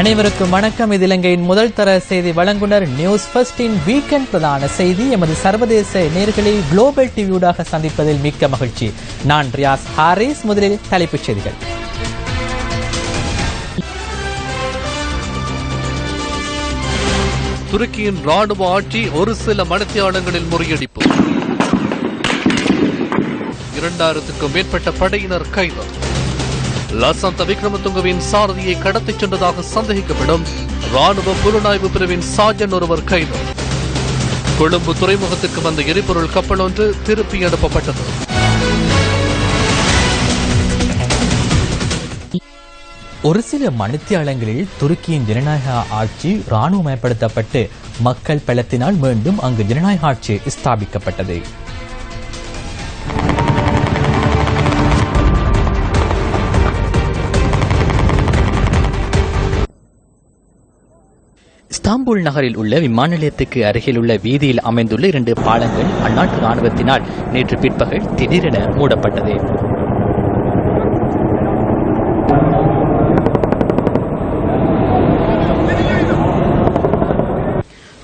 அனைவருக்கும் வணக்கம். இது இலங்கையின் முதல் தர செய்தி வழங்குனர் நியூஸ் ஃபர்ஸ்டின் வீக்கெண்ட் பிரதான செய்தி. எமது சர்வதேச நேர்களை குளோபல் டிவியூடாக சந்திப்பதில் மிக்க மகிழ்ச்சி. நான் ரியாஸ் ஹாரிஸ். முதலில் தலைப்புச் செய்திகள். துருக்கியின் ராணுவ ஆட்சி ஒரு சில மணித்தியாலங்களில் முறியடிப்பு. இரண்டாயிரத்துக்கும் மேற்பட்ட படையினர் கைது. லசந்த விக்ரமதுங்கவின் சாரதியை கடத்திச் சென்றதாக சந்தேகிக்கப்படும் ராணுவ புலனாய்வு பிரிவின் சாஜன் ஒருவர் கைது. கொழும்பு துறைமுகத்திற்கு வந்த எரிபொருள் கப்பல் ஒன்று திருப்பி அனுப்பப்பட்டது. ஒரு சில மணித்தியாலங்களில் துருக்கியின் ஜனநாயக ஆட்சி இராணுவமயப்படுத்தப்பட்டு மக்கள் பலத்தினால் மீண்டும் அங்கு ஜனநாயக ஆட்சி ஸ்தாபிக்கப்பட்டது. இஸ்தாம்புல் நகரில் உள்ள விமான நிலையத்துக்கு அருகில் உள்ள வீதியில் அமைந்துள்ள இரண்டு பாலங்கள் அந்நாட்டு ராணுவத்தினால் நேற்று பிற்பகல் திடீரென மூடப்பட்டது.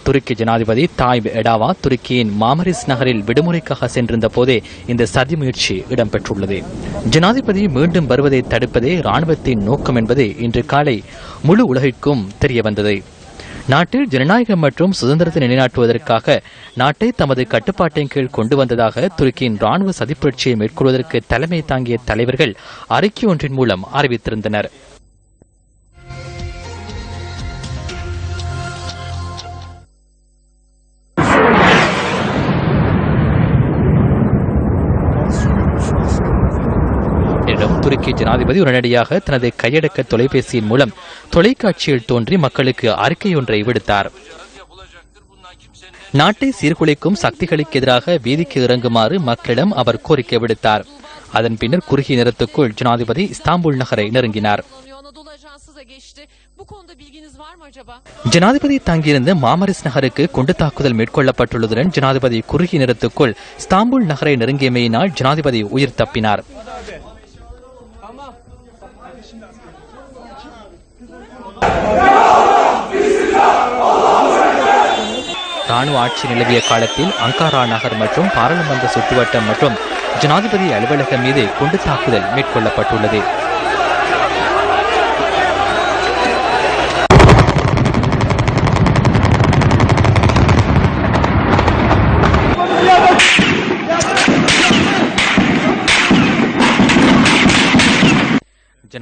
துருக்கி ஜனாதிபதி தாய்ப் எடாவா துருக்கியின் மாமரிஸ் நகரில் விடுமுறைக்காக சென்றிருந்த போதே இந்த சதி முயற்சி இடம்பெற்றுள்ளது. ஜனாதிபதி மீண்டும் வருவதை தடுப்பதே ராணுவத்தின் நோக்கம் என்பது இன்று காலை முழு உலகிற்கும் தெரிய வந்தது நாட்டில் ஜனநாயகம் மற்றும் சுதந்திரத்தை நிலைநாட்டுவதற்காக நாட்டை தமது கட்டுப்பாட்டின் கீழ் கொண்டு வந்ததாக துருக்கியின் ராணுவ சதிப்புரட்சியை மேற்கொள்வதற்கு தலைமை தாங்கிய தலைவர்கள் அறிக்கை ஒன்றின் மூலம் அறிவித்திருந்தனர். ஜனாதிபதி உடனடியாக தனது கையடக்க தொலைபேசியின் மூலம் தொலைக்காட்சியில் தோன்றி மக்களுக்கு அறிக்கை ஒன்றை விடுத்தார். நாட்டை சீர்குலைக்கும் சக்திகளுக்கு எதிராக வீதிக்கு இறங்குமாறு மக்களிடம் அவர் கோரிக்கை விடுத்தார். அதன் பின்னர் குறுகிய நேரத்துக்குள் ஜனாதிபதி இஸ்தாம்புல் நகரை நெருங்கினார். ஜனாதிபதி தங்கியிருந்த மாமரிஸ் நகருக்கு குண்டு தாக்குதல் மேற்கொள்ளப்பட்டுள்ளதுடன் ஜனாதிபதி குறுகிய நேரத்துக்குள் இஸ்தாம்புல் நகரை நெருங்கியமையினால் ஜனாதிபதி உயிர் தப்பினார். ராணுவ ஆட்சி நிலவிய காலத்தில் அங்காரா நகர் மற்றும் பாராளுமன்ற சுற்றுவட்டம் மற்றும் ஜனாதிபதி அலுவலகம் மீது குண்டு தாக்குதல் மேற்கொள்ளப்பட்டுள்ளது.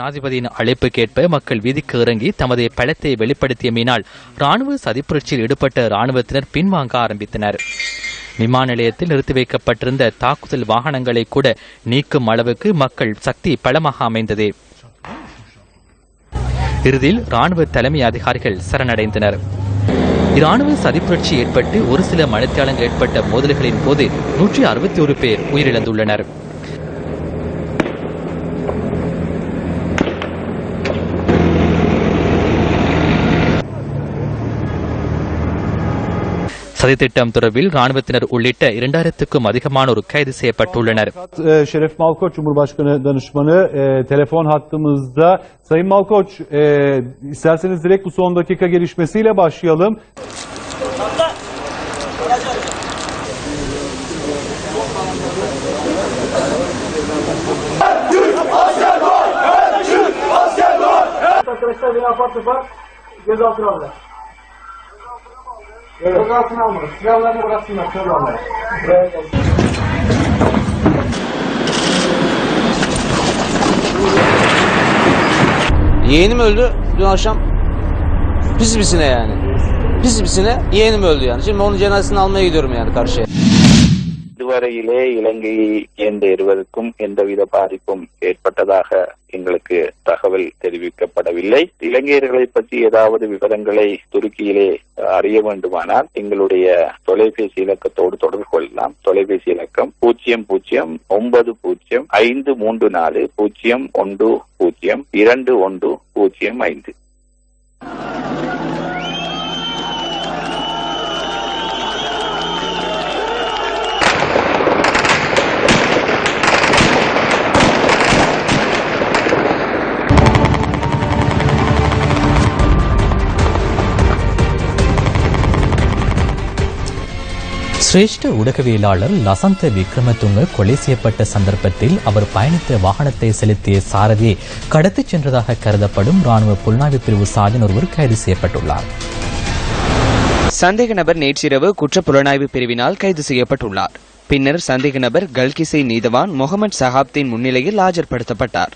ஜனாதிபதியின் அழைப்புக்கேற்ப மக்கள் வீதிக்கு இறங்கி தமது பலத்தை வெளிப்படுத்தியமையினால் ராணுவ சதிப்புரட்சியில் ஈடுபட்ட ராணுவத்தினர் பின்வாங்க ஆரம்பித்தனர். விமான நிலையத்தில் நிறுத்தி வைக்கப்பட்டிருந்த தாக்குதல் வாகனங்களை கூட நீக்கும் அளவுக்கு மக்கள் சக்தி பலமாக அமைந்தது. இறுதியில் ராணுவ தலைமை அதிகாரிகள் சரணடைந்தனர். இராணுவ சதிப்புரட்சி ஏற்பட்டு ஒரு சில மணித்தியாலங்கள் ஏற்பட்ட மோதல்களின் போது நூற்றி அறுபத்தி ஒரு பேர் உயிரிழந்துள்ளனர். சதித்திட்டம் தொடர்பில் ராணுவத்தினர் உள்ளிட்ட இரண்டாயிரத்துக்கும் அதிகமானோர் கைது செய்யப்பட்டுள்ளனர் E, Şeref Malkoç Cumhurbaşkanı Danışmanı e, telefon hattımızda. Sayın Malkoç e, isterseniz direkt bu son dakika gelişmesiyle başlayalım. Arkadaşlar beni apar topar gözaltına aldılar. Evet. Gözaltına almadı. Silahlarını bıraksınlar. Şöyle. Buraya gelsin. Yeğenim öldü dün akşam. Pis pisine yani. Pis pisine yeğenim öldü yani. Şimdi onun cenazesini almaya gidiyorum yani karşıya. இதுவரையிலே இலங்கையை சேர்ந்த இருவருக்கும் எந்தவித பாதிப்பும் ஏற்பட்டதாக எங்களுக்கு தகவல் தெரிவிக்கப்படவில்லை. இலங்கையர்களை பற்றி ஏதாவது விவரங்களை துருக்கியிலே அறிய வேண்டுமானால் எங்களுடைய தொலைபேசி இலக்கத்தோடு தொடர்பு கொள்ளலாம். தொலைபேசி இலக்கம் பூஜ்ஜியம் பூஜ்ஜியம் ஒன்பது பூஜ்ஜியம் ஐந்து மூன்று நாலு பூஜ்ஜியம் ஒன்று பூஜ்ஜியம் இரண்டு ஒன்று பூஜ்ஜியம் ஐந்து. சிரேஷ்ட ஊடகவியலாளர் லசந்த விக்ரமதுங்க கொலை செய்யப்பட்ட சந்தர்ப்பத்தில் அவர் பயணித்த வாகனத்தை செலுத்திய சாரதியை கடத்திச் சென்றதாக கருதப்படும் ராணுவ புலனாய்வு பிரிவு சாஜன் ஒருவர் கைது செய்யப்பட்டுள்ளார். சந்தேக நபர் நேற்றிரவு குற்ற புலனாய்வு பிரிவினால் கைது செய்யப்பட்டுள்ளார். பின்னர் சந்தேக நபர் கல்கிசை நீதவான் முகமது சஹாப்தின் முன்னிலையில் ஆஜர்படுத்தப்பட்டார்.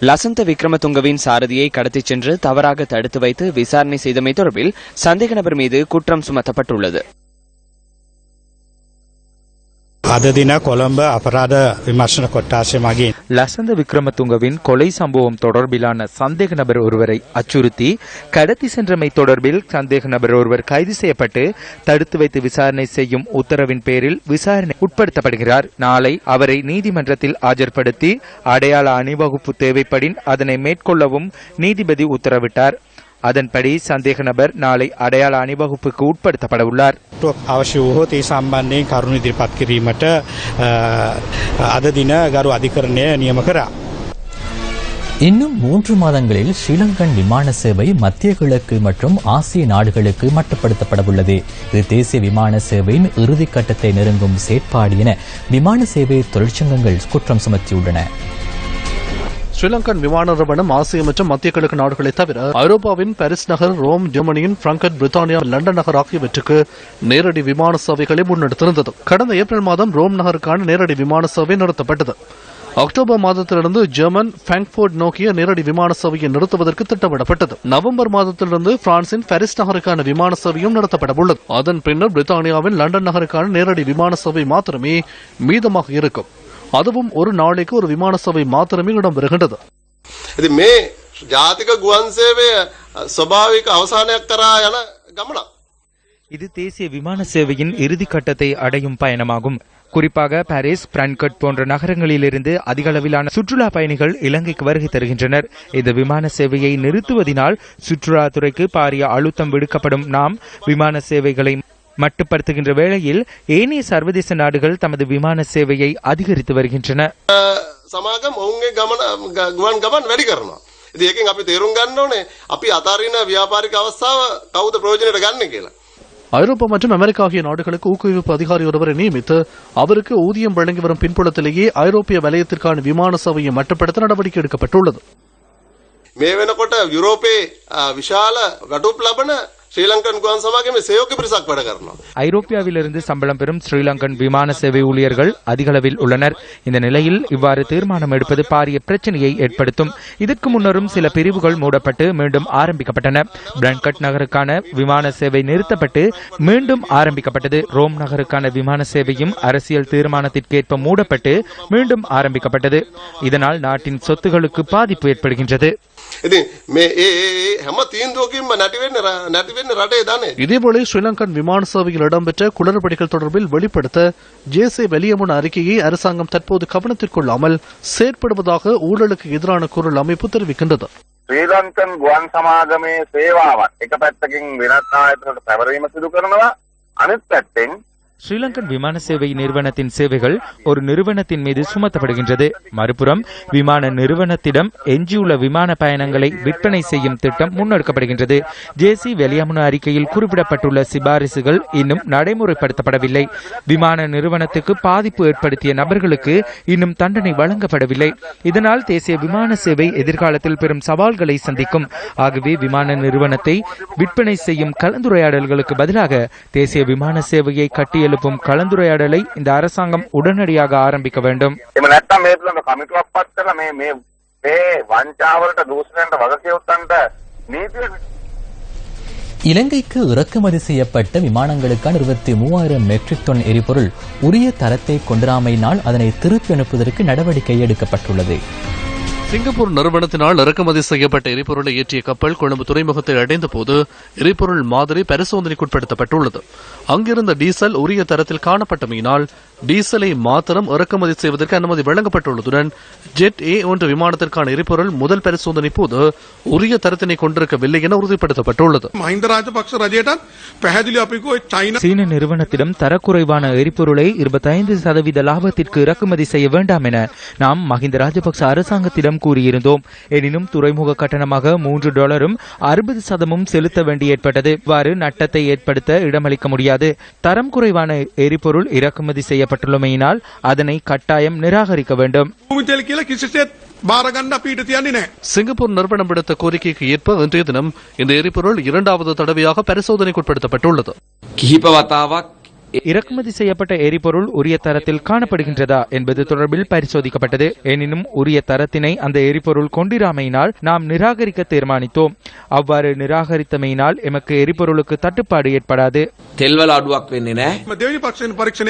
லசந்த விக்ரமதுங்கவின் சாரதியை கடத்திச் சென்று தவறாக தடுத்து வைத்து விசாரணை செய்தமை தொடர்பில் சந்தேக நபர் மீது குற்றம் சுமத்தப்பட்டுள்ளது. අද දින කොළඹ අපරාධ විමර්ශන කොට්ටාශය මගින් லசந்த விக்ரமதுங்கவின் கொலை சம்பவம் தொடர்பிலான சந்தேக நபர் ஒருவரை அச்சுறுத்தி கடத்தி சென்றமை தொடர்பில் சந்தேக நபர் ஒருவர் கைது செய்யப்பட்டு தடுத்து வைத்து விசாரணை செய்யும் உத்தரவின் பேரில் விசாரணை உட்படுத்தப்படுகிறார் நாளை அவரை நீதிமன்றத்தில் ஆஜர்படுத்தி அடையாள அணிவகுப்பு தேவைப்படின் அதனை மேற்கொள்ளவும் நீதிபதி உத்தரவிட்டார் அதன்படி சந்தேக நபர் நாளை அடையாள அணிவகுப்புக்கு உட்படுத்தப்பட உள்ளார் අවශ්‍ය වූහොත් ඒ සම්බන්ධයෙන් කරුණු ඉදිරිපත් කිරීමට අ, අද දින ගරු අධිකරණය නියම කරා. இன்னும் மூன்று மாதங்களில் ஸ்ரீலங்கன் விமான சேவை மத்திய கிழக்கு மற்றும் ஆசிய நாடுகளுக்கு மட்டுப்படுத்தப்பட உள்ளது இது தேசிய விமான சேவையின் இறுதிக் கட்டத்தை நெருங்கும் செயற்பாடு என விமான சேவை தொழிற்சங்கங்கள் குற்றம் சுமத்தியுள்ளன ஸ்ரீலங்கன் விமான நிறுவனம் ஆசிய மற்றும் மத்திய கிழக்கு நாடுகளை தவிர ஐரோப்பாவின் பாரிஸ் நகர் ரோம் ஜெர்மனியின் பிராங்கட் பிரித்தானியா லண்டன் நகர் ஆகியவற்றுக்கு நேரடி விமான சேவைகளை முன்னெடுத்திருந்தது. கடந்த ஏப்ரல் மாதம் ரோம் நகருக்கான நேரடி விமான சேவை நிறுத்தப்பட்டது. அக்டோபர் மாதத்திலிருந்து ஜெர்மன் பிராங்க்போர்ட் நோக்கிய நேரடி விமான சேவையை நிறுத்துவதற்கு திட்டமிடப்பட்டது. நவம்பர் மாதத்திலிருந்து பிரான்சின் பாரிஸ் நகருக்கான விமான சேவையும் நடத்தப்பட உள்ளது அதன் பின்னர் பிரித்தானியாவின் லண்டன் நகருக்கான நேரடி விமான சேவை மாத்திரமே மீதமாக இருக்கும். அதுவும் ஒரு நாளைக்கு ஒரு விமான சேவை மாத்திரமே இடம்பெறுகின்றது ඉතින් මේ ජාතික ගුවන් සේවය ස්වභාවික අවසානයක් කරා යන ගමනක්. இது தேசிய விமான சேவையின் இறுதி கட்டத்தை அடையும் பயணமாகும் குறிப்பாக பாரிஸ் பிரான்கட் போன்ற நகரங்களிலிருந்து அதிக அளவிலான சுற்றுலா பயணிகள் இலங்கைக்கு வருகை தருகின்றனர் இந்த விமான சேவையை நிறுத்துவதினால் சுற்றுலாத்துறைக்கு பாரிய அழுத்தம் விடுக்கப்படும் நாம் விமான சேவைகளை மட்டுப்படுத்துகின்ற வேளையில் ஏனைய சர்வதேச நாடுகள் தமது விமான சேவையை அதிகரித்து வருகின்றன සමාගම් ඔවුන්ගේ ගමන ග- ගුවන් ගමන් වැඩි කරනවා. ඉතින් ඒකෙන් අපි තේරුම් ගන්න ඕනේ අපි අතාරින ව්‍යාපාරික අවස්ථාව කවුද ප්‍රයෝජනයට ගන්න කියලා. ஐரோப்பா மற்றும் அமெரிக்கா ஆகிய நாடுகளுக்கு ஊக்குவிப்பு அதிகாரி ஒருவரை நியமித்து அவருக்கு ஊதியம் வழங்கி வரும் பின்புலத்திலேயே ஐரோப்பிய வலயத்திற்கான விமான சேவையை மட்டுப்படுத்த நடவடிக்கை எடுக்கப்பட்டுள்ளது මේ වෙනකොට යුරෝපයේ අ, විශාල වැටුප් ලබන ஸ்ரீலங்கன் குவான் சமாகமே சேயோக்கு பிரிசாக் பட காரணம் ஐரோப்பியாவிலிருந்து சம்பளம் பெறும் ஸ்ரீலங்கன் விமான சேவை ஊழியர்கள் அதிகளவில் உள்ளனர். இந்த நிலையில் இவ்வாறு தீர்மானம் எடுப்பது பாரிய பிரச்சனையை ஏற்படுத்தும். இதற்கு முன்னரும் சில பிரிவுகள் மூடப்பட்டு மீண்டும் ஆரம்பிக்கப்பட்டன. பிரன்கட் நகருக்கான விமான சேவை நிறுத்தப்பட்டு மீண்டும் ஆரம்பிக்கப்பட்டது. ரோம் நகருக்கான விமான சேவையும் அரசியல் தீர்மானத்திற்கேற்ப மூடப்பட்டு மீண்டும் ஆரம்பிக்கப்பட்டது. இதனால் நாட்டின் சொத்துகளுக்கு பாதிப்பு ஏற்படுகின்றது. ඉතින් මේ ඒ ඒ ඒ හැම තීන්දුවකින්ම නැතිවෙන්න නැතිවෙන්න රටේ ධනය. இதேபோல ஸ்ரீலங்கன் விமான சேவையில் இடம்பெற்ற குளறுபடிகள் தொடர்பில் வெளிப்படுத்த ஜேசே வெளியமுன அறிக்கையை அரசாங்கம் தற்போது கவனத்திற்கொள்ளாமல் செயற்படுவதாக ஊழலுக்கு எதிரான குரல் அமைப்பு தெரிவிக்கின்றது ශ්‍රී ලංකන් ගුවන් සමාගමේ සේවාවත් එක පැත්තකින් වෙනත් ආයතනකට පැවරීම සිදු කරනවා අනිත් පැත්තෙන් ஸ்ரீலங்கன் விமான சேவை நிறுவனத்தின் சேவைகள் ஒரு நிறுவனத்தின் மீது சுமத்தப்படுகின்றது. மறுபுறம் விமான நிறுவனத்திடம் எஞ்சியுள்ள விமான பயணங்களை விற்பனை செய்யும் திட்டம் முன்னெடுக்கப்படுகின்றது. ஜேசி வெளியமுன அறிக்கையில் குறிப்பிடப்பட்டுள்ள சிபாரிசுகள் இன்னும் நடைமுறைப்படுத்தப்படவில்லை. விமான நிறுவனத்துக்கு பாதிப்பு ஏற்படுத்திய நபர்களுக்கு இன்னும் தண்டனை வழங்கப்படவில்லை. இதனால் தேசிய விமான சேவை எதிர்காலத்தில் பெரும் சவால்களை சந்திக்கும். ஆகவே விமான நிறுவனத்தை விற்பனை செய்யும் கலந்துரையாடல்களுக்கு பதிலாக தேசிய விமான சேவையை எழுப்பும் கலந்துரையாடலை இந்த அரசாங்கம் உடனடியாக ஆரம்பிக்க வேண்டும். இலங்கைக்கு இறக்குமதி செய்யப்பட்ட விமானங்களுக்கான இருபத்தி மூவாயிரம் மெட்ரிக் டன் எரிபொருள் உரிய தரத்தை கொண்டிராமையினால் அதனை திருப்பி அனுப்புவதற்கு நடவடிக்கை எடுக்கப்பட்டுள்ளது. சிங்கப்பூர் நிறுவனத்தினால் இறக்குமதி செய்யப்பட்ட எரிபொருளை ஏற்றிய கப்பல் கொழும்பு துறைமுகத்தை அடைந்த போது எரிபொருள் மாதிரி பரிசோதனைக்குட்படுத்தப்பட்டுள்ளது. அங்கிருந்த டீசல் உரிய தரத்தில் காணப்பட்டமையினால் டீசலை மாத்திரம் இறக்குமதி செய்வதற்கு அனுமதி வழங்கப்பட்டுள்ளதுடன் ஜெட் ஏ ஒன்று விமானத்திற்கான எரிபொருள் முதல் பரிசோதனை போது உரிய தரத்தினை கொண்டிருக்கவில்லை என உறுதிப்படுத்தப்பட்டுள்ளது. சீன நிறுவனத்திடம் தரக்குறைவான எரிபொருளை இருபத்தைந்து சதவீத லாபத்திற்கு இறக்குமதி செய்ய வேண்டாம் என நாம் மஹிந்த ராஜபக்ச அரசாங்கத்திடம் விவரம் கூறியிருந்தோம். எனினும் துறைமுக கட்டணமாக மூன்று டாலரும் அறுபது சதமும் செலுத்த வேண்டி ஏற்பட்டது. இவ்வாறு நட்டத்தை ஏற்படுத்த இடமளிக்க முடியாது. தரம் குறைவான எரிபொருள் இறக்குமதி செய்யப்பட்டுள்ளமையினால் அதனை கட்டாயம் நிராகரிக்க வேண்டும். சிங்கப்பூர் நிறுவனம் விடுத்த கோரிக்கைக்கு ஏற்ப இன்றைய தினம் இந்த எரிபொருள் இரண்டாவது தடவையாக பரிசோதனைக்குட்படுத்தப்பட்டுள்ளது. இறக்குமதி செய்யப்பட்ட எரிபொருள் உரிய தரத்தில் காணப்படுகின்றதா என்பது தொடர்பில் பரிசோதிக்கப்பட்டது. எனினும் உரிய தரத்தினை அந்த எரிபொருள் கொண்டிராமையினால் நாம் நிராகரிக்க தீர்மானித்தோம். அவ்வாறு நிராகரித்தமையினால் எமக்கு எரிபொருளுக்கு தட்டுப்பாடு ஏற்படாது.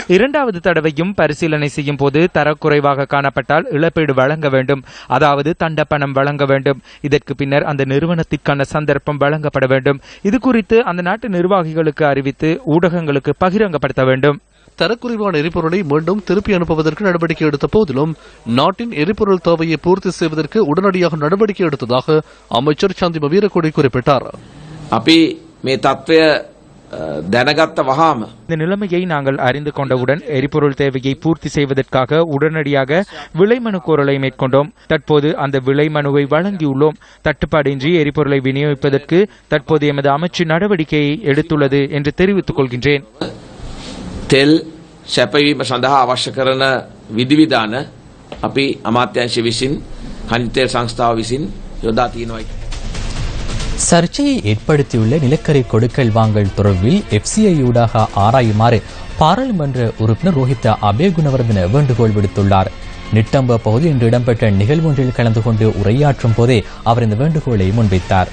இரண்டாவது தடவையும் பரிசீலனை செய்யும் போது தரக்குறைவாக காணப்பட்டால் இழப்பீடு வழங்க வேண்டும். அதாவது தண்ட பணம் வழங்க வேண்டும். இதற்கு பின்னர் அந்த நிறுவனத்திற்கான சந்தர்ப்பம் வழங்கப்பட வேண்டும். இது குறித்து அந்த நாட்டு நிர்வாகிகளுக்கு அறிவித்து ஊடகங்களுக்கு பகிரங்கப்படுத்த ஏற்படுத்த வேண்டும். தரக்குறைவான எரிபொருளை மீண்டும் திருப்பி அனுப்புவதற்கு நடவடிக்கை எடுத்த போதிலும் நாட்டின் எரிபொருள் தேவையை பூர்த்தி செய்வதற்கு உடனடியாக நடவடிக்கை எடுத்ததாக அமைச்சர் சாந்திம வீரக்கொடி குறிப்பிட்டார். அப்பி மே தத்துவ தனகத்த வகாம் இந்த நிலைமையை நாங்கள் அறிந்து கொண்டவுடன் எரிபொருள் தேவையை பூர்த்தி செய்வதற்காக உடனடியாக விலை மனு கோரலை மேற்கொண்டோம். தற்போது அந்த விலை மனுவை வழங்கியுள்ளோம். தட்டுப்பாடின்றி எரிபொருளை விநியோகிப்பதற்கு தற்போது எமது அமைச்சு நடவடிக்கையை எடுத்துள்ளது என்று தெரிவித்துக் கொள்கின்றேன். තෙල් සැපවීම සඳහා අවශ්‍ය කරන විධිවිධාන අපි අමාත්‍යංශ විසින් කනිතෙල් සංස්ථාව විසින් යොදා තියෙනවයි. சர்ச்சையை ஏற்படுத்தியுள்ள நிலக்கரி கொடுக்கல் வாங்கல் தொடர்பில் எஃப்சிஐ ஊடாக ஆராயுமாறு பாராளுமன்ற உறுப்பினர் ரோஹித அபேகுணவர்தன வேண்டுகோள் விடுத்துள்ளார் நிட்டம்ப பகுதி இன்று இடம்பெற்ற நிகழ்வொன்றில் கலந்து கொண்டு உரையாற்றும் போதே அவர் இந்த வேண்டுகோளை முன்வைத்தார்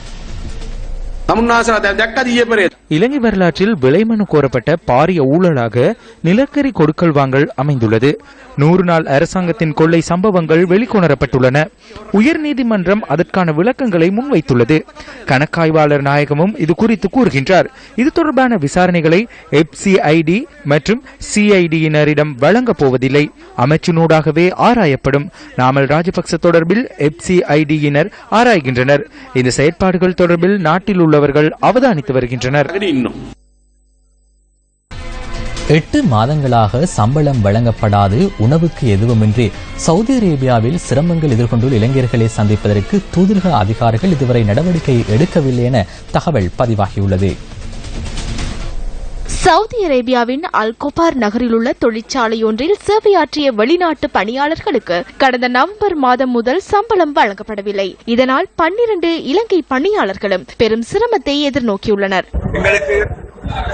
இலங்கை வரலாற்றில் விலைமனு கோரப்பட்ட பாரிய ஊழலாக நிலக்கரி கொடுக்கல் வாங்கல் அமைந்துள்ளது. நூறு நாள் அரசாங்கத்தின் கொள்ளை சம்பவங்கள் வெளிக்கொணரப்பட்டுள்ளன. உயர்நீதிமன்றம் அதற்கான விளக்கங்களை முன்வைத்துள்ளது. கணக்காய்வாளர் நாயகமும் இது குறித்து கூறுகின்றார். இது தொடர்பான விசாரணைகளை எப்சிஐடி மற்றும் சிஐடியினரிடம் வழங்கப் போவதில்லை. அமைச்சினூடாகவே ஆராயப்படும். நாமல் ராஜபக்ச தொடர்பில் எப்சிஐடியினர் ஆராய்கின்றனர். இந்த செயற்பாடுகள் தொடர்பில் நாட்டில் உள்ளவர்கள் அவதானித்து வருகின்றனர். எட்டு மாதங்களாக சம்பளம் வழங்கப்படாது உணவுக்கு எதுவுமின்றி. சவுதி அரேபியாவில் சிரமங்கள் எதிர்கொண்டுள்ள இளைஞர்களை சந்திப்பதற்கு தூதரக அதிகாரிகள் இதுவரை நடவடிக்கை எடுக்கவில்லை என தகவல் பதிவாகியுள்ளது. சவுதி அரேபியாவின் அல் கொபார் நகரில் உள்ள தொழிற்சாலை ஒன்றில் சேவையாற்றிய வெளிநாட்டு பணியாளர்களுக்கு கடந்த நவம்பர் மாதம் முதல் சம்பளம் வழங்கப்படவில்லை. இதனால் பன்னிரண்டு இலங்கை பணியாளர்களும் பெரும் சிரமத்தை எதிர்நோக்கியுள்ளனர். எங்களுக்கு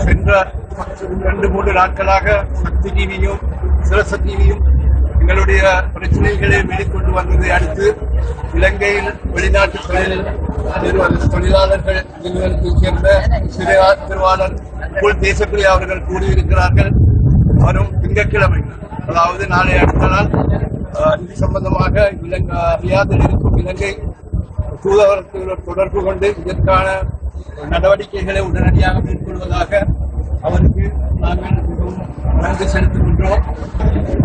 சென்ற ரெண்டு மூன்று நாட்களாக சக்தி டிவியும் சிரச டிவியும் எங்களுடைய பிரச்சனைகளை வெளிக்கொண்டு வந்ததை அடுத்து இலங்கையில் வெளிநாட்டு தொழில் தொழிலாளர்கள் நிறுவனத்தைச் சேர்ந்த சிறையா திருவாளர் புல் தேசப்பிரியா அவர்கள் கூறியிருக்கிறார்கள் வரும் திங்கட்கிழமை அதாவது நாளை அடுத்த நாள் இது சம்பந்தமாக இலங்கை ரியாதில் இருக்கும் இலங்கை தூதரத்துடன் தொடர்பு கொண்டு இதற்கான நடவடிக்கைகளை உடனடியாக மேற்கொள்வதாக அவருக்கு நாங்கள் மிகவும் நன்றி செலுத்துகின்றோம்.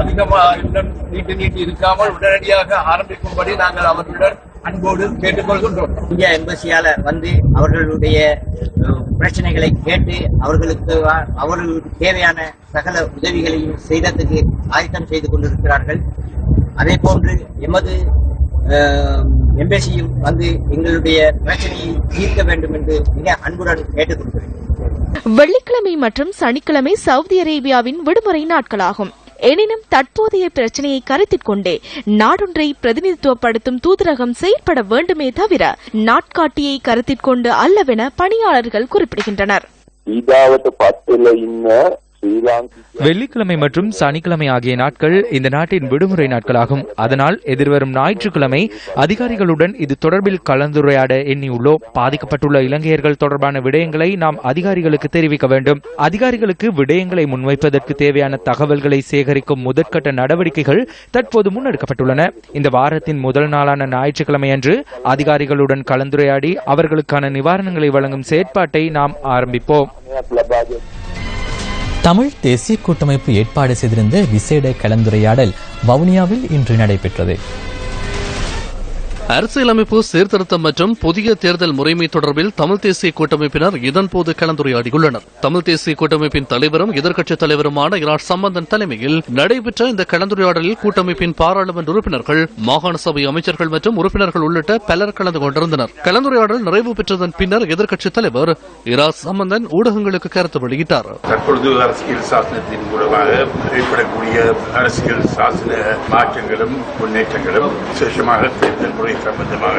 அதிகமாக இன்னும் நீட்டி நீட்டி இருக்காமல் உடனடியாக ஆரம்பிக்கும்படி நாங்கள் அவர்களுடன் அன்போடு கேட்டுக்கொள்கின்றோம். இந்தியா எம்பசியால வந்து அவர்களுடைய பிரச்சனைகளை கேட்டு அவர்களுக்கு அவர்களுக்கு தேவையான சகல உதவிகளையும் செய்ததுக்கு ஆயத்தம் செய்து கொண்டிருக்கிறார்கள். அதே போன்று எமது எம்பேசியும் வந்து எங்களுடைய பிரச்சனையை தீர்க்க வேண்டும் என்று மிக அன்புடன் கேட்டுக்கொள்கிறேன். வெள்ளிக்கிழமை மற்றும் சனிக்கிழமை சவுதி அரேபியாவின் விடுமுறை நாட்களாகும். எனினும் தற்போதைய பிரச்சனையை கருத்தில் கொண்டே நாடொன்றை பிரதிநிதித்துவப்படுத்தும் தூதரகம் செயல்பட வேண்டுமே தவிர நாட்காட்டியை கருத்தில் கொண்டு அல்லவென பணியாளர்கள் குறிப்பிடுகின்றனர் ඊගාවට පත්වෙල ඉන්න ශ්‍රී ලාංකික வெள்ளிக்கிழமை மற்றும் சனிக்கிழமை ஆகிய நாட்கள் இந்த நாட்டின் விடுமுறை நாட்களாகும். அதனால் எதிர்வரும் ஞாயிற்றுக்கிழமை அதிகாரிகளுடன் இது தொடர்பில் கலந்துரையாட எண்ணியுள்ளோம். பாதிக்கப்பட்டுள்ள இலங்கையர்கள் தொடர்பான விடயங்களை நாம் அதிகாரிகளுக்கு தெரிவிக்க வேண்டும். அதிகாரிகளுக்கு விடயங்களை முன்வைப்பதற்கு தேவையான தகவல்களை சேகரிக்கும் முதற்கட்ட நடவடிக்கைகள் தற்போது முன்னெடுக்கப்பட்டுள்ளன. இந்த வாரத்தின் முதல் நாளான ஞாயிற்றுக்கிழமை அன்று அதிகாரிகளுடன் கலந்துரையாடி அவர்களுக்கான நிவாரணங்களை வழங்கும் செயற்பாட்டை நாம் ஆரம்பிப்போம். தமிழ் தேசிய கூட்டமைப்பு ஏற்பாடு செய்திருந்த விசேட கலந்துரையாடல் வவுனியாவில் இன்று நடைபெற்றது. அரசியலமைப்பு சீர்திருத்தம் மற்றும் புதிய தேர்தல் முறைமை தொடர்பில் தமிழ் தேசிய கூட்டமைப்பினர் இதன்போது கலந்துரையாடியுள்ளனர். தமிழ் தேசிய கூட்டமைப்பின் தலைவரும் எதிர்க்கட்சித் தலைவருமான இரா சம்பந்தன் தலைமையில் நடைபெற்ற இந்த கலந்துரையாடலில் கூட்டமைப்பின் பாராளுமன்ற உறுப்பினர்கள் மாகாண சபை அமைச்சர்கள் மற்றும் உறுப்பினர்கள் உள்ளிட்ட பலர் கலந்து கொண்டிருந்தனர். கலந்துரையாடல் நிறைவு பெற்றதன் பின்னர் எதிர்க்கட்சித் தலைவர் இரா சம்பந்தன் ஊடகங்களுக்கு கருத்து வெளியிட்டார். தற்பொழுது அரசியல் சாசனத்தின் மூலமாக ஏற்படக்கூடிய அரசியல் சாசன மாற்றங்களும் முன்னேற்றங்களும் விசேஷமாக தேர்தல் முறை சம்பந்தமாக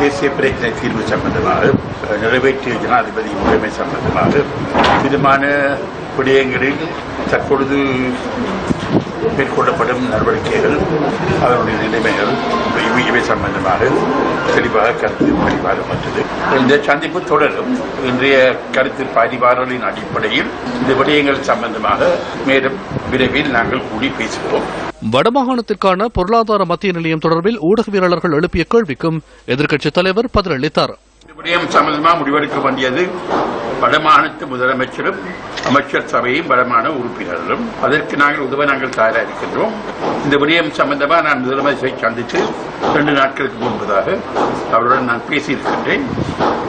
தேசிய பிரச்சனை தீர்வு சம்பந்தமாக நிறைவேற்றிய ஜனாதிபதி முறைமை சம்பந்தமாக விதமான விடயங்களில் தற்பொழுது மேற்கொள்ளப்படும் நடவடிக்கைகள் அதனுடைய நிலைமைகள் இவை சம்பந்தமாக தெளிவாக கருத்து பரிமாறப்பட்டது இந்த சந்திப்பு தொடரும். இன்றைய கருத்து பரிமாறலின் அடிப்படையில் இந்த விடயங்கள் சம்பந்தமாக மேலும் விரைவில் நாங்கள் கூடி பேசுவோம். வடமாகாணத்திற்கான பொருளாதார மத்திய நிலையம் தொடர்பில் ஊடகவியலாளர்கள் எழுப்பிய கேள்விக்கும் எதிர்க்கட்சித் தலைவர் பதிலளித்தார். விடயம் சம்பந்தமாக முடிவெடுக்க வேண்டியது வடமாநில முதலமைச்சரும் அமைச்சர் சபையும் வடமான உறுப்பினர்களும் அதற்கு நாங்கள் உதவ நாங்கள் தயாராக இருக்கின்றோம். இந்த விடயம் சம்பந்தமாக நான் முதலமைச்சரை சந்தித்து இரண்டு நாட்களுக்கு முன்பதாக அவருடன் நான் பேசியிருக்கின்றேன்.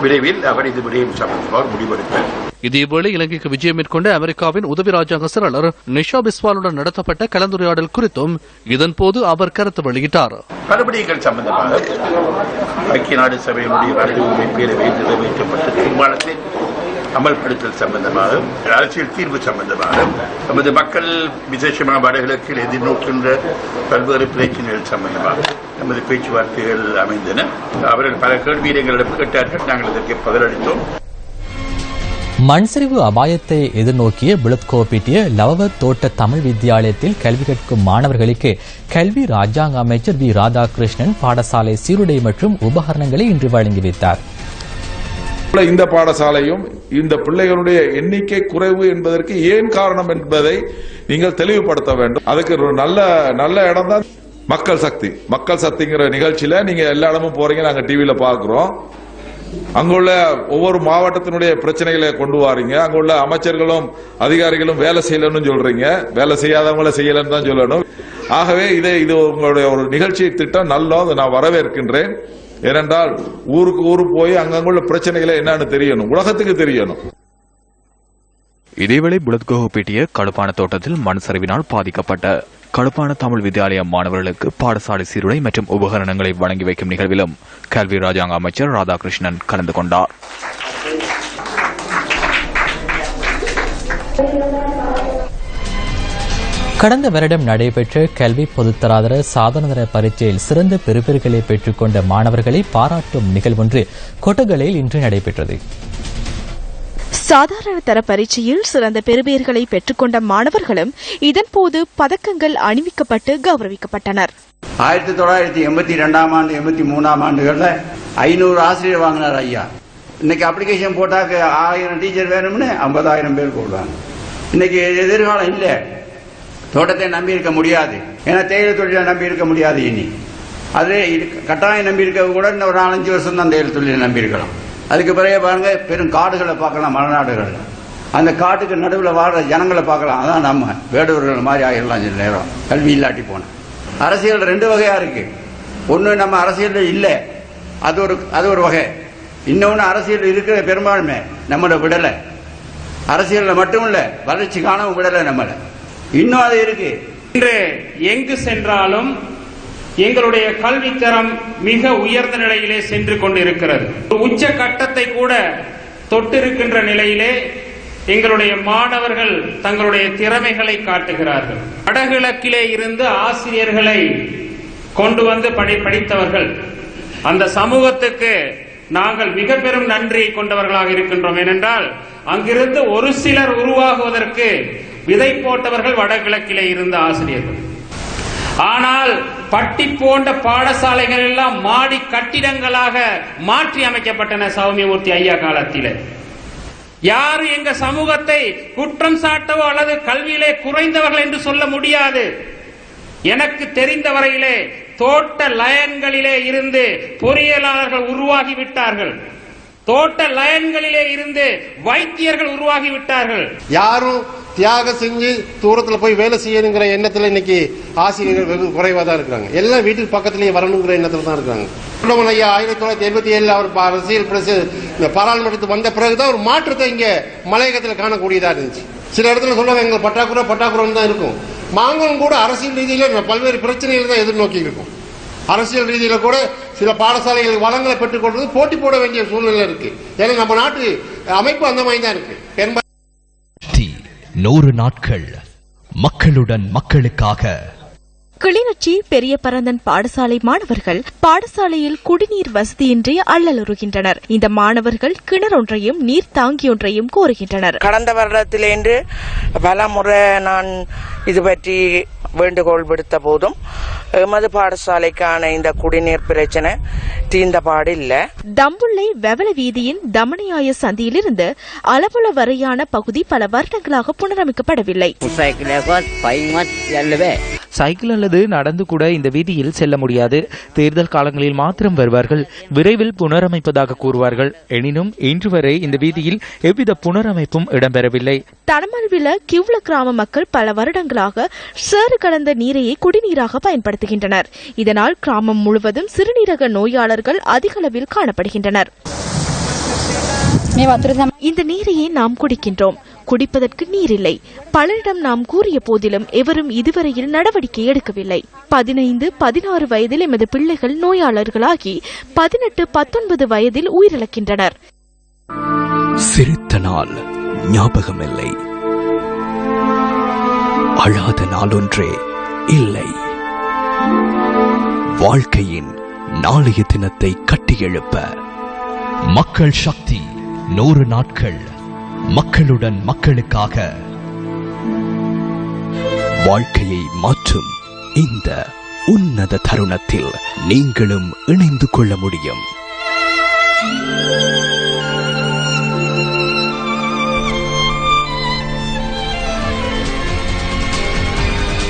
விரைவில் அவர் இது விடயம் சம்பந்தமாக முடிவெடுப்பார் இதேவேளை இலங்கைக்கு விஜயம் மேற்கொண்ட அமெரிக்காவின் உதவி ராஜாங்க செயலாளர் நிஷா பிஸ்வாலுடன் நடத்தப்பட்ட கலந்துரையாடல் குறித்தும் இதன்போது அவர் கருத்து வெளியிட்டார். நடவடிக்கைகள் சம்பந்தமாக ஐக்கிய நாடு சபையினுடைய நிறைவேற்றப்பட்ட தீர்மானத்தை அமல்படுத்தல் சம்பந்தமாக அரசியல் தீர்வு சம்பந்தமாக நமது மக்கள் விசேஷமாக வடகிழக்கில் எதிர்நோக்கின்ற பல்வேறு பிரச்சனைகள் சம்பந்தமாக நமது பேச்சுவார்த்தைகள் அமைந்தன. அவர்கள் பல கேள்வியை எங்களிடம் கேட்டார்கள் நாங்கள் இதற்கு பதிலளித்தோம். மண்சரிவு அபாயத்தை எதிர்நோக்கிய பிளத்கோப்பிட்டிய லவவர் தோட்ட தமிழ் வித்தியாலயத்தில் கல்வி கற்கும் மாணவர்களுக்கு கல்வி ராஜாங்க அமைச்சர் வி. ராதாகிருஷ்ணன் பாடசாலை சீருடை மற்றும் உபகரணங்களை இன்று வழங்கி வைத்தார். இந்த பாடசாலையும் இந்த பிள்ளைகளுடைய எண்ணிக்கை குறைவு என்பதற்கு ஏன் காரணம் என்பதை நீங்கள் தெளிவுபடுத்த வேண்டும். அதுக்கு ஒரு நல்ல நல்ல இடம் தான் மக்கள் சக்தி. மக்கள் சக்திங்கிற நிகழ்ச்சியில நீங்க எல்லா இடமும் போறீங்க நாங்க டிவியில பாக்குறோம் அங்குள்ள ஒவ்வொரு மாவட்டத்தினுடைய பிரச்சனைகளை கொண்டு வாரீங்க. அங்குள்ள அமைச்சர்களும் அதிகாரிகளும் வேலை செய்யலன்னு சொல்றீங்க. வேலை செய்யாதவங்கள செய்யலன்னு தான் சொல்லணும். ஆகவே இதை இது உங்களுடைய ஒரு நிகழ்ச்சி திட்டம். நல்ல அதை நான் வரவேற்கின்றேன். ஏனென்றால் ஊருக்கு ஊரு போய் அங்கங்குள்ள பிரச்சனைகளை என்னன்னு தெரியணும். உலகத்துக்கு தெரியணும். இதேவேளை புலத்கோகப்பேட்டிய கடுப்பான தோட்டத்தில் மண் சரிவினால் பாதிக்கப்பட்ட கடுப்பான தமிழ் வித்யாலய மாணவர்களுக்கு பாடசாலை சீருடை மற்றும் உபகரணங்களை வழங்கி வைக்கும் நிகழ்விலும் கல்வி ராஜாங்க அமைச்சர் ராதாகிருஷ்ணன் கலந்து கொண்டார். கடந்த வருடம் நடைபெற்ற கல்வி பொதுத்தராதர சாதனதர பரீட்சையில் சிறந்த பெறுபேறுகளை பெற்றுக்கொண்ட மாணவர்களை பாராட்டும் நிகழ்வொன்று கொட்டகலையில் இன்று நடைபெற்றது. சாதாரண தர பரீட்சையில் சிறந்த பெறுபேறுகளை பெற்றுக்கொண்ட மாணவர்களும் இதன்போது பதக்கங்கள் அணிவிக்கப்பட்டு கௌரவிக்கப்பட்டனர். ஆயிரத்தி தொள்ளாயிரத்தி எண்பத்தி ரெண்டாம் ஆண்டு எண்பத்தி மூணாம் ஆண்டுகளில் ஐநூறு ஆசிரியர் வாங்கினார் ஐயா. இன்னைக்கு அப்ளிகேஷன் போட்டாக்க ஆயிரம் டீச்சர் வேணும்னு ஐம்பதாயிரம் பேர் போடுவாங்க. இன்னைக்கு எதிர்காலம் இல்லை. தோட்டத்தை நம்பி இருக்க முடியாது. ஏன்னா தேயிலை தொழிலை நம்பி இருக்க முடியாது இனி. அது கட்டாயம் நம்பி இருக்க கூட இன்னும் ஒரு நாலஞ்சு வருஷம் தான் தேயிலை தொழிலை நம்பி இருக்கலாம். அதுக்கு பிறகு பாருங்க பெரும் காடுகளை பார்க்கலாம் மலைநாடுகளில். அந்த காட்டுக்கு நடுவில் வாழ்ற ஜனங்களை பார்க்கலாம். அதான் நம்ம. வேடுவர்கள் மாதிரி ஆகிடலாம் சில நேரம். கல்வி இல்லாட்டி போனேன் அரசியல் ரெண்டு வகையா இருக்கு. ஒன்று நம்ம அரசியல் இல்லை. அது ஒரு அது ஒரு வகை. இன்னொன்று அரசியல் இருக்கிற பெரும்பான்மை நம்மளை விடலை. அரசியலில் மட்டும் இல்லை வளர்ச்சி காணவும் விடலை நம்மளை. இன்னும் அது இருக்கு. இன்று எங்கு சென்றாலும் எங்களுடைய கல்வி தரம் மிக உயர்ந்த நிலையிலே சென்று கொண்டிருக்கிறது. உச்ச கட்டத்தை கூட தொட்டிருக்கின்ற நிலையிலே எங்களுடைய மாணவர்கள் தங்களுடைய திறமைகளை காட்டுகிறார்கள். வடகிழக்கிலே இருந்து ஆசிரியர்களை கொண்டு வந்து படி படித்தவர்கள். அந்த சமூகத்துக்கு நாங்கள் மிக பெரும் நன்றியை கொண்டவர்களாக இருக்கின்றோம். ஏனென்றால் அங்கிருந்து ஒரு சிலர் உருவாகுவதற்கு விதை போட்டவர்கள் வடகிழக்கிலே இருந்த ஆசிரியர்கள். ஆனால் பட்டி போன்ற பாடசாலைகள் எல்லாம் மாடி கட்டிடங்களாக மாற்றி அமைக்கப்பட்டன சௌமியமூர்த்தி ஐயா காலத்திலே. யாரு எங்க சமூகத்தை குற்றம் சாட்டவோ அல்லது கல்வியிலே குறைந்தவர்கள் என்று சொல்ல முடியாது. எனக்கு தெரிந்த வரையிலே தோட்ட லயன்களிலே இருந்து பொறியியலாளர்கள் உருவாகி விட்டார்கள். தோட்ட லயன்களிலே இருந்து வைத்தியர்கள் உருவாகி விட்டார்கள் யாரும் தியாகம் செஞ்சு தூரத்துல போய் வேலை செய்யணுங்கிற எண்ணத்துல இன்னைக்கு ஆசிரியர்கள் வெகு குறைவா தான் இருக்காங்க எல்லாம் வீட்டுக்கு பக்கத்திலேயே வரணுங்கிற எண்ணத்துல தான் இருக்காங்க சுப்பிரமணிய ஐயா ஆயிரத்தி தொள்ளாயிரத்தி எழுபத்தி ஏழுல அவர் அரசியல் பிரசு பாராளுமன்றத்துக்கு வந்த பிறகுதான் ஒரு மாற்றத்தை இங்க மலையகத்தில் காணக்கூடியதா இருந்துச்சு. சில இடத்துல சொல்லுவாங்க எங்களுக்கு பட்டாக்குறை பட்டாக்குறைன்னு தான் இருக்கும். மாங்கலம் கூட அரசியல் ரீதியில பல்வேறு பிரச்சனைகள் தான் எதிர்நோக்கி இருக்கும் அரசியல் ரீதியில கூட சில பாடசாலைகள் வளங்களை பெற்றுக்கொள்வது போட்டி போட வேண்டிய சூழ்நிலை இருக்கு. ஏன்னா நம்ம நாட்டு அமைப்பு அந்த மாதிரி தான் இருக்கு பெரும்பாலும் நூறு நாட்கள் மக்களுடன் மக்களுக்காக. கிளிநொச்சி பெரிய பரந்தன் பாடசாலை மாணவர்கள் பாடசாலையில் குடிநீர் வசதியின்றி அல்லலுறுகின்றனர். இந்த மாணவர்கள் கிணறொன்றையும் நீர் தாங்கியொன்றையும் கோருகின்றனர். கடந்த வருடத்திலேன்று பல முறை நான் இது பற்றி வேண்டுகோள் விடுத்த போதும் எமது பாடசாலைக்கான இந்த குடிநீர் பிரச்சனை தீர்ந்தபாடு இல்லை தம்புள்ளை வெவல வீதியின் தமணியாய சந்தியிலிருந்து அளவுள வரையான பகுதி பல வருடங்களாக புனரமைக்கப்படவில்லை. சைக்கிள் அல்லது நடந்து கூட இந்த வீதியில் செல்ல முடியாது. தேர்தல் காலங்களில் மாத்திரம் வருவார்கள். விரைவில் புனரமைப்பதாக கூறுவார்கள். எனினும் இன்று வரை இந்த வீதியில் எவ்வித புனரமைப்பும் இடம்பெறவில்லை. தனமல்வில கிவ்ல கிராம மக்கள் பல வருடங்களாக சேறு கலந்த நீரையே குடிநீராக பயன்படுத்துகின்றனர். இதனால் கிராமம் முழுவதும் சிறுநீரக நோயாளர்கள் அதிக அளவில் காணப்படுகின்றனர். இந்த நீரையே நாம் குடிக்கின்றோம். குடிப்பதற்கு நீர் இல்லை பலரிடம் நாம் கூறிய போதிலும் எவரும் இதுவரையில் நடவடிக்கை எடுக்கவில்லை. பதினைந்து பதினாறு வயதில் எமது பிள்ளைகள் நோயாளர்களாகி பதினெட்டு பத்தொன்பது வயதில் உயிரிழக்கின்றனர். சிரித்த நாள் ஞாபகமில்லை. அழாத நாளொன்றே இல்லை. வாழ்க்கையின் நாளைய தினத்தை கட்டியெழுப்ப. மக்கள் சக்தி நூறு நாட்கள். மக்களுடன் மக்களுக்காக. வாழ்க்கையை மாற்றும் இந்த உன்னத தருணத்தில் நீங்களும் இணைந்து கொள்ள முடியும்.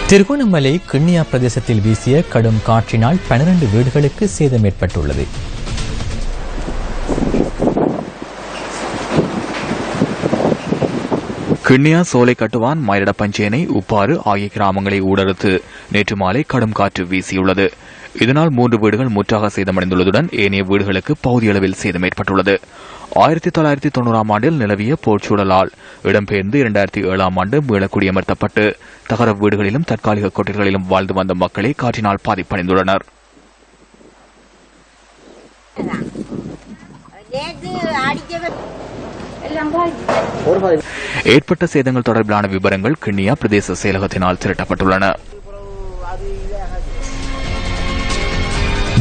திருகோணமலை கிண்ணியா பிரதேசத்தில் வீசிய கடும் காற்றினால் பனிரண்டு வீடுகளுக்கு சேதம் ஏற்பட்டுள்ளது. கிண்ணியா சோலை கட்டுவான் மயிரட பஞ்சேனை உப்பாறு ஆகிய கிராமங்களை ஊடறுத்து நேற்று மாலை கடும் காற்று வீசியுள்ளது. இதனால் மூன்று வீடுகள் முற்றாக சேதமடைந்துள்ளதுடன் ஏனைய வீடுகளுக்கு பகுதியளவில் சேதம் ஏற்பட்டுள்ளது. ஆயிரத்தி தொள்ளாயிரத்தி தொண்ணூறாம் ஆண்டில் நிலவிய போர்ச்சூழலால் இடம்பெயர்ந்து இரண்டாயிரத்தி ஏழாம் ஆண்டு மீளக்குடியமர்த்தப்பட்டு தகர வீடுகளிலும் தற்காலிக கொட்டில்களிலும் வாழ்ந்து வந்த மக்களே காற்றினால் பாதிப்படைந்துள்ளனர். ஏற்பட்ட சேதங்கள் தொடர்பிலான விவரங்கள் கிண்ணியா பிரதேச செயலகத்தினால் திரட்டப்பட்டுள்ளன.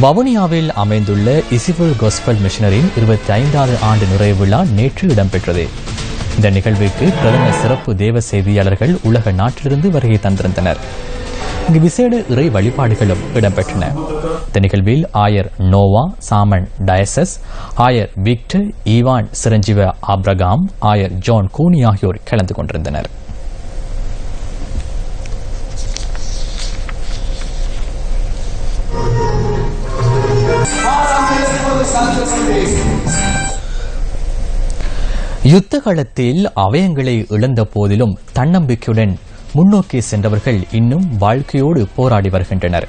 வவுனியாவில் அமைந்துள்ள இசிபுல் கொஸ்பல் மிஷனரின் இருபத்தி ஐந்தாவது ஆண்டு நிறைவு விழா நேற்று இடம்பெற்றது. இந்த நிகழ்விற்கு பிரதம சிறப்பு தேவ செய்தியாளர்கள் உலக நாட்டிலிருந்து வருகை தந்திருந்தனர். இங்கு விசேட இறை வழிபாடுகளும் இடம்பெற்றன. இந்த நிகழ்வில் ஆயர் நோவா சாமன் டயசஸ் ஆயர் விக்டர் ஈவான் சிரஞ்சீவ ஆப்ரகாம் ஆயர் ஜான் கூனி ஆகியோர் கலந்து கொண்டிருந்தனர். யுத்த காலத்தில் அவயங்களை இழந்த போதிலும் தன்னம்பிக்கையுடன் முன்னோக்கி சென்றவர்கள் இன்னும் வாழ்க்கையோடு போராடி வருகின்றனர்.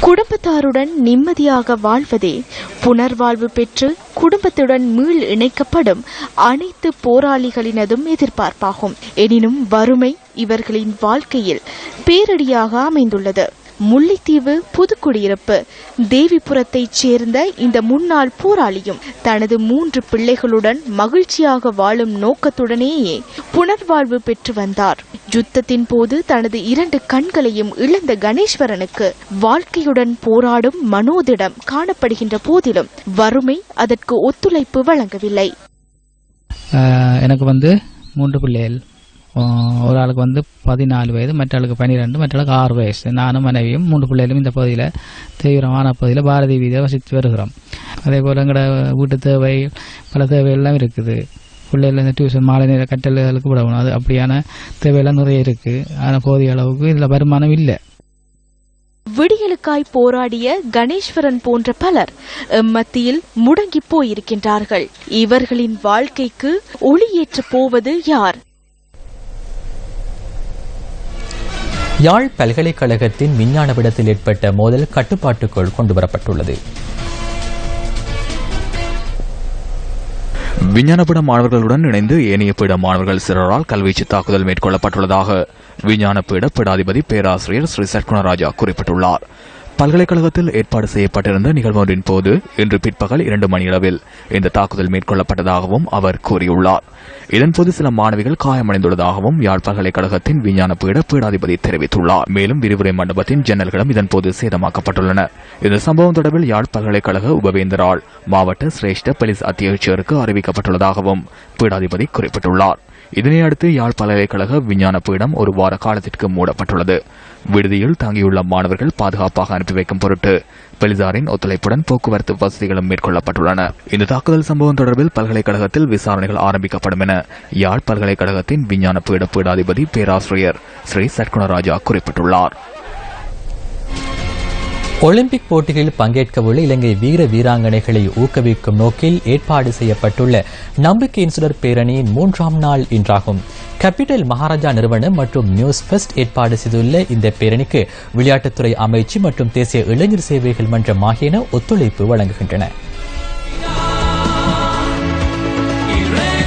குடும்பத்தாருடன் நிம்மதியாக வாழ்வதே புனர்வாழ்வு பெற்று குடும்பத்துடன் மீள் இணைக்கப்படும் அனைத்து போராளிகளினதும் எதிர்பார்ப்பாகும். எனினும் வறுமை இவர்களின் வாழ்க்கையில் பேரடியாக அமைந்துள்ளது. முல்லைத்தீவு புதுக்குடியிருப்பு. தேவிபுரத்தைச் சேர்ந்த இந்த முன்னாள் போராளியும் தனது மூன்று பிள்ளைகளுடன் மகிழ்ச்சியாக வாழும் நோக்கத்துடனேயே புனர்வாழ்வு பெற்று வந்தார். யுத்தத்தின் போது தனது இரண்டு கண்களையும் இழந்த கணேஸ்வரனுக்கு வாழ்க்கையுடன் போராடும் மனோதிடம் காணப்படுகின்ற போதிலும் வறுமை அதற்கு ஒத்துழைப்பு வழங்கவில்லை. எனக்கு வந்து மூன்று பிள்ளைகள். ஒரு ஆளுக்கு வந்து பதினாலு வயது மற்ற ஆளுக்கு பன்னிரெண்டு மற்ற ஆளுக்கு ஆறு வயசு நானும் மனைவியும் மூன்று பிள்ளைகளும் இந்த பகுதியில் தீவிரமான பகுதியில் பாரதி வீதியை வசித்து வருகிறோம் அதே போல் எங்களோட வீட்டு தேவை பல தேவையெல்லாம் இருக்குது பிள்ளைகள் இந்த டியூஷன் மாலை நேர கட்டல்களுக்கு விடணும் அது அப்படியான தேவையெல்லாம் நிறைய இருக்குது ஆனால் போதிய அளவுக்கு இதில் வருமானம் இல்லை விடியலுக்காய் போராடிய கணேஸ்வரன் போன்ற பலர் மத்தியில் முடங்கி போயிருக்கின்றார்கள் இவர்களின் வாழ்க்கைக்கு ஒளியேற்ற போவது யார் யாழ் பல்கலைக்கழகத்தின் விஞ்ஞான விடத்தில் ஏற்பட்ட மோதல் கட்டுப்பாட்டுக்குள் கொண்டுவரப்பட்டுள்ளது. விஞ்ஞானபீட மாணவர்களுடன் இணைந்து ஏனைய பீட மாணவர்கள் சிலரால் கல்வீச்சு தாக்குதல் மேற்கொள்ளப்பட்டுள்ளதாக விஞ்ஞானபீட பீடாதிபதி பேராசிரியர் ஸ்ரீ சர்க்குணராஜா குறிப்பிட்டுள்ளார். பல்கலைக்கழகத்தில் ஏற்பாடு செய்யப்பட்டிருந்த நிகழ்வொன்றின் போது இன்று பிற்பகல் இரண்டு மணியளவில் இந்த தாக்குதல் மேற்கொள்ளப்பட்டதாகவும் அவர் கூறியுள்ளார். இதன்போது சில மாணவிகள் காயமடைந்துள்ளதாகவும் யாழ் பல்கலைக்கழகத்தின் விஞ்ஞான பீட பீடாதிபதி தெரிவித்துள்ளார். மேலும் விரிவுரை மண்டபத்தின் ஜன்னல்களும் இதன்போது சேதமாக்கப்பட்டுள்ளன. இந்த சம்பவம் தொடர்பில் யாழ் பல்கலைக்கழக உபவேந்தரால் மாவட்ட சிரேஷ்ட போலீஸ் அத்தியட்சருக்கு அறிவிக்கப்பட்டுள்ளதாகவும் பீடாதிபதி குறிப்பிட்டுள்ளார். இதனையடுத்து யாழ் பல்கலைக்கழக விஞ்ஞான பீடம் ஒரு வார காலத்திற்கு மூடப்பட்டுள்ளது. விடுதியில் தங்கியுள்ள மாணவர்கள் பாதுகாப்பாக அனுப்பி வைக்கும் பொருட்டு போலீசாரின் ஒத்துழைப்புடன் போக்குவரத்து வசதிகளும் மேற்கொள்ளப்பட்டுள்ளன. இந்த தாக்குதல் சம்பவம் தொடர்பில் பல்கலைக்கழகத்தில் விசாரணைகள் ஆரம்பிக்கப்படும் என யாழ் பல்கலைக்கழகத்தின் விஞ்ஞான பீட பீடாதிபதி பேராசிரியர் ஸ்ரீ சட்குணராஜா குறிப்பிட்டுள்ளார். ஒலிம்பிக் போட்டிகளில் பங்கேற்கவுள்ள இலங்கை வீர வீராங்கனைகளை ஊக்குவிக்கும் நோக்கில் ஏற்பாடு செய்யப்பட்டுள்ள நம்பிக்கையின் சுடர் பேரணியின் மூன்றாம் நாள் இன்றாகும். கேபிட்டல் மகாராஜா நிறுவனம் மற்றும் நியூஸ் ஃபெஸ்ட் ஏற்பாடு செய்துள்ள இந்த பேரணிக்கு விளையாட்டுத்துறை அமைச்சு மற்றும் தேசிய இளைஞர் சேவைகள் மன்றம் ஆகியன ஒத்துழைப்பு வழங்குகின்றன.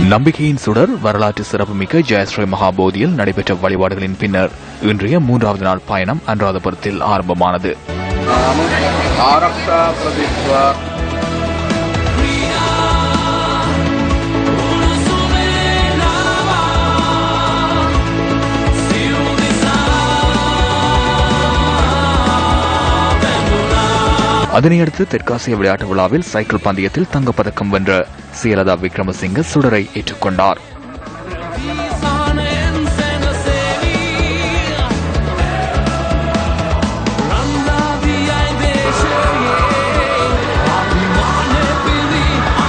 நம்பிக்கையின் சுடர் வரலாற்று சிறப்புமிக்க ஜெயஸ்ரீ மகாபோதியில் நடைபெற்ற வழிபாடுகளின் பின்னர் இன்றைய மூன்றாவது நாள் பயணம் அனுராதபுரத்தில் ஆரம்பமானது. நாம ஆரக்ஷா பிரதித்வா அதனையடுத்து தெற்காசிய விளையாட்டு விழாவில் சைக்கிள் பந்தயத்தில் தங்கப்பதக்கம் வென்ற சீலதா விக்ரமசிங்க சுடரை ஏற்றுக்கொண்டார்.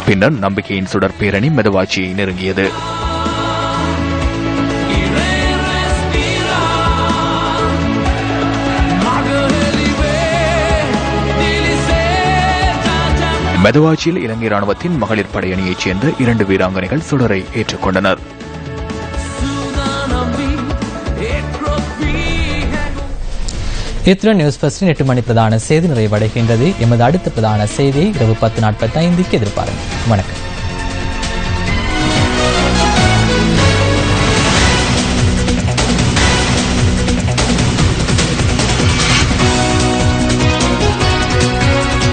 பின்னர் நம்பிக்கையின் சுடர் பேரணி மெதுவாட்சியை நெருங்கியது. மெதுவாட்சியில் இலங்கை ராணுவத்தின் மகளிர் படையணியைச் சேர்ந்த இரண்டு வீராங்கனைகள் சுடரை ஏற்றுக்கொண்டனர். இத்துடன் நியூஸ் ஃபர்ஸ்டின் எட்டு மணி பிரதான செய்தி நிறைவடைகின்றது. எமது அடுத்த பிரதான செய்தியை இரவு பத்து நாற்பத்தி ஐந்துக்கு எதிர்பாருங்கள். வணக்கம்.